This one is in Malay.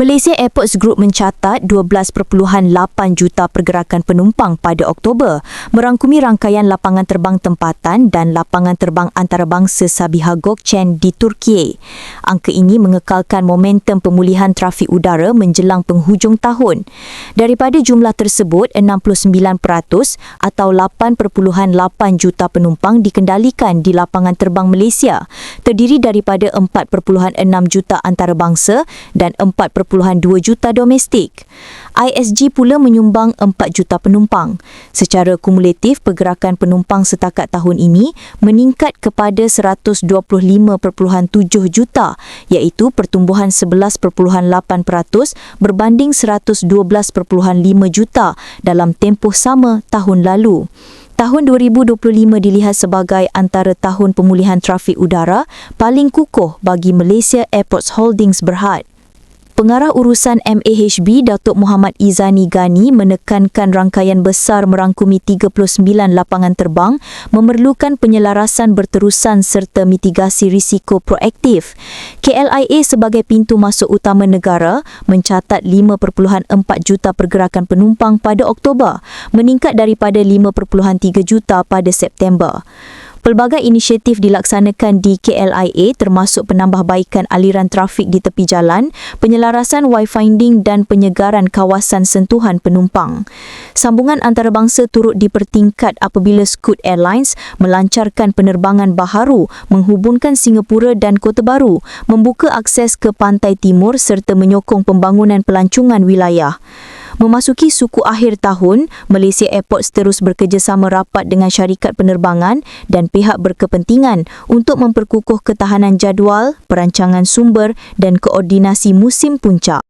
Malaysia Airports Group mencatat 12.8 juta pergerakan penumpang pada Oktober, merangkumi rangkaian lapangan terbang tempatan dan lapangan terbang antarabangsa Sabiha Gökçen di Turki. Angka ini mengekalkan momentum pemulihan trafik udara menjelang penghujung tahun. Daripada jumlah tersebut, 69% atau 8.8 juta penumpang dikendalikan di lapangan terbang Malaysia, terdiri daripada 4.6 juta antarabangsa dan 4 1.2 juta domestik. ISG pula menyumbang 4 juta penumpang. Secara kumulatif, pergerakan penumpang setakat tahun ini meningkat kepada 125.7 juta iaitu pertumbuhan 11.8% berbanding 112.5 juta dalam tempoh sama tahun lalu. Tahun 2025 dilihat sebagai antara tahun pemulihan trafik udara paling kukuh bagi Malaysia Airports Holdings Berhad. Pengarah urusan MAHB Datuk Muhammad Izani Gani menekankan rangkaian besar merangkumi 39 lapangan terbang memerlukan penyelarasan berterusan serta mitigasi risiko proaktif. KLIA sebagai pintu masuk utama negara mencatat 5.4 juta pergerakan penumpang pada Oktober, meningkat daripada 5.3 juta pada September. Pelbagai inisiatif dilaksanakan di KLIA termasuk penambahbaikan aliran trafik di tepi jalan, penyelarasan wayfinding dan penyegaran kawasan sentuhan penumpang. Sambungan antarabangsa turut dipertingkat apabila Scoot Airlines melancarkan penerbangan baharu menghubungkan Singapura dan Kota Baru, membuka akses ke pantai timur serta menyokong pembangunan pelancongan wilayah. Memasuki suku akhir tahun, Malaysia Airports terus bekerjasama rapat dengan syarikat penerbangan dan pihak berkepentingan untuk memperkukuh ketahanan jadual, perancangan sumber dan koordinasi musim puncak.